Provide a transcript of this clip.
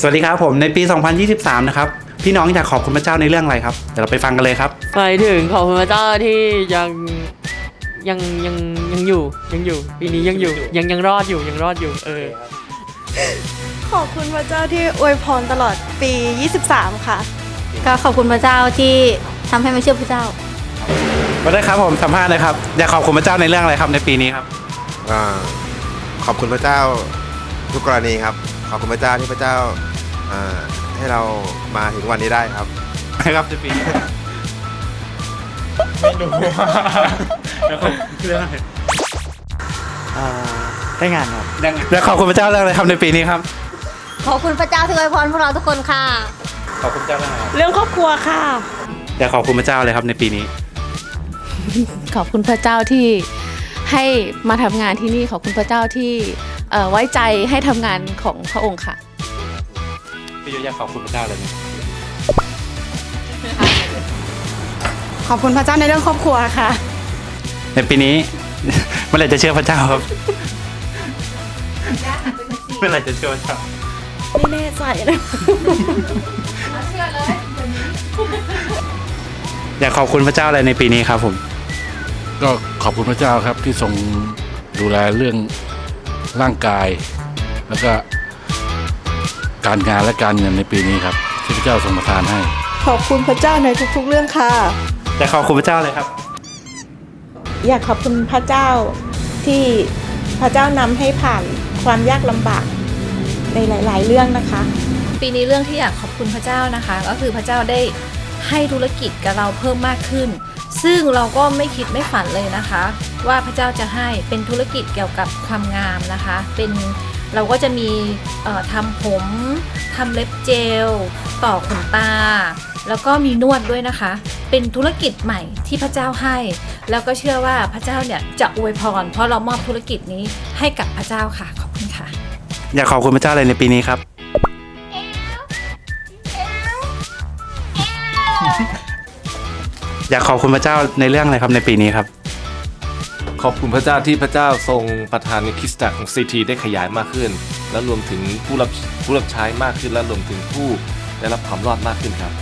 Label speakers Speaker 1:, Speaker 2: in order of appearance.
Speaker 1: สวัสดีครับผมในปี 2023 นะครับ พี่น้องอยากขอบคุณพระเจ้าในเรื่องอะไรครับ เดี๋ยวเราไปฟังกันเลยครับ
Speaker 2: ไปถึงขอบคุณพระเจ้าที่ยังยังยังยังอยู่ยังอยู่ปีนี้ยังอยู่ยังยังรอดอยู่ยังรอดอยู่ เออ
Speaker 3: ขอบคุณพระเจ้าที่อวยพรตลอดปี 23 ค่ะ
Speaker 4: ก็ขอบคุณพระเจ้าที่ทำให้มาเชื่อพระเจ้า
Speaker 1: มาได้ครับผมสัมภาษณ์เลยครับอยากขอบคุณพระเจ้าในเรื่องอะไรครับในปีนี้ครับ
Speaker 5: อ่าขอบคุณพระเจ้าทุกกรณีครับ ขอบคุณพระเจ้าที่พระเจ้าอ่า ให้เรามาถึงวันนี้ได้ครับ
Speaker 1: ครับในปีนี้ไม่รู้เรื่องอะไร
Speaker 6: ได้งานครับ
Speaker 1: อยากขอบคุณพระเจ้าเรื่องอะไรครับในปีนี้ครับ
Speaker 4: ขอบคุณพระเจ้าที่อวยพรพวกเราทุกคนค่ะ
Speaker 1: ขอบคุณพระเจ้าเรื่องอะไรครับ
Speaker 3: เรื่องครอบครัวค่ะ
Speaker 1: อยากขอบคุณพระเจ้าเลยครับในปีนี้
Speaker 7: ขอบคุณพระเจ้าที่ให้มาทำงานที่นี่ขอบคุณพระเจ้าที่เอ่อไว้ใจให้ทำงานของพระองค์ค่ะ
Speaker 1: พี่ยุ้ยอยากขอบคุณพระเจ้าเลยไหม
Speaker 3: ขอบคุณพระเจ้าในเรื่องครอบครัวค่ะ
Speaker 1: ในปีนี้ เมื่อไหร่จะเชื่อพระเจ้าครับเมื่อไหร่จะเชื่อพระเจ้า
Speaker 3: ไม่แน่ใจนะ
Speaker 1: อยากขอบคุณพระเจ้าอะไรในปีนี้ครับผม
Speaker 8: ก็ขอบคุณพระเจ้าครับที่ทรงดูแลเรื่องร่างกาย แล้วก็ การงานและการเงินในปีนี้ครับที่พระเจ้าทรงประทานให้
Speaker 3: ขอบคุณพระเจ้าในทุกๆเรื่องค่ะ
Speaker 1: อยากขอบคุณพระเจ้าเลยครับ
Speaker 9: อยากขอบคุณพระเจ้าที่พระเจ้านำให้ผ่านความยากลำบากในหลาย ๆ เรื่องนะคะ
Speaker 10: ปีนี้เรื่องที่อยากขอบคุณพระเจ้านะคะ ก็คือพระเจ้าได้ให้ธุรกิจกับเราเพิ่มมากขึ้น ซึ่งเราก็ไม่คิดไม่ฝันเลยนะคะ ว่าพระเจ้าจะให้เป็นธุรกิจเกี่ยวกับความงามนะคะ เป็น เราก็จะมีเอ่อทำผมทำเล็บเจล ต่อขนตา แล้วก็มีนวดด้วยนะคะ เป็นธุรกิจใหม่ที่พระเจ้าให้ แล้วก็เชื่อว่าพระเจ้าเนี่ยจะอวยพร เพราะเรามอบธุรกิจนี้ให้กับพระเจ้าค่ะ ขอบคุณค่ะ
Speaker 1: อยากขอบคุณพระเจ้าอะไรในปีนี้ครับ อยากขอบคุณพระเจ้าในเรื่องอะไรครับในปีนี้ครับ
Speaker 11: ขอบคุณพระเจ้าที่พระเจ้าทรงประทานในคริสตจักรของซีทีได้ขยายมากขึ้น และรวมถึงผู้รับผู้รับใช้มากขึ้นและรวมถึงผู้ได้รับความรอดมากขึ้นครับ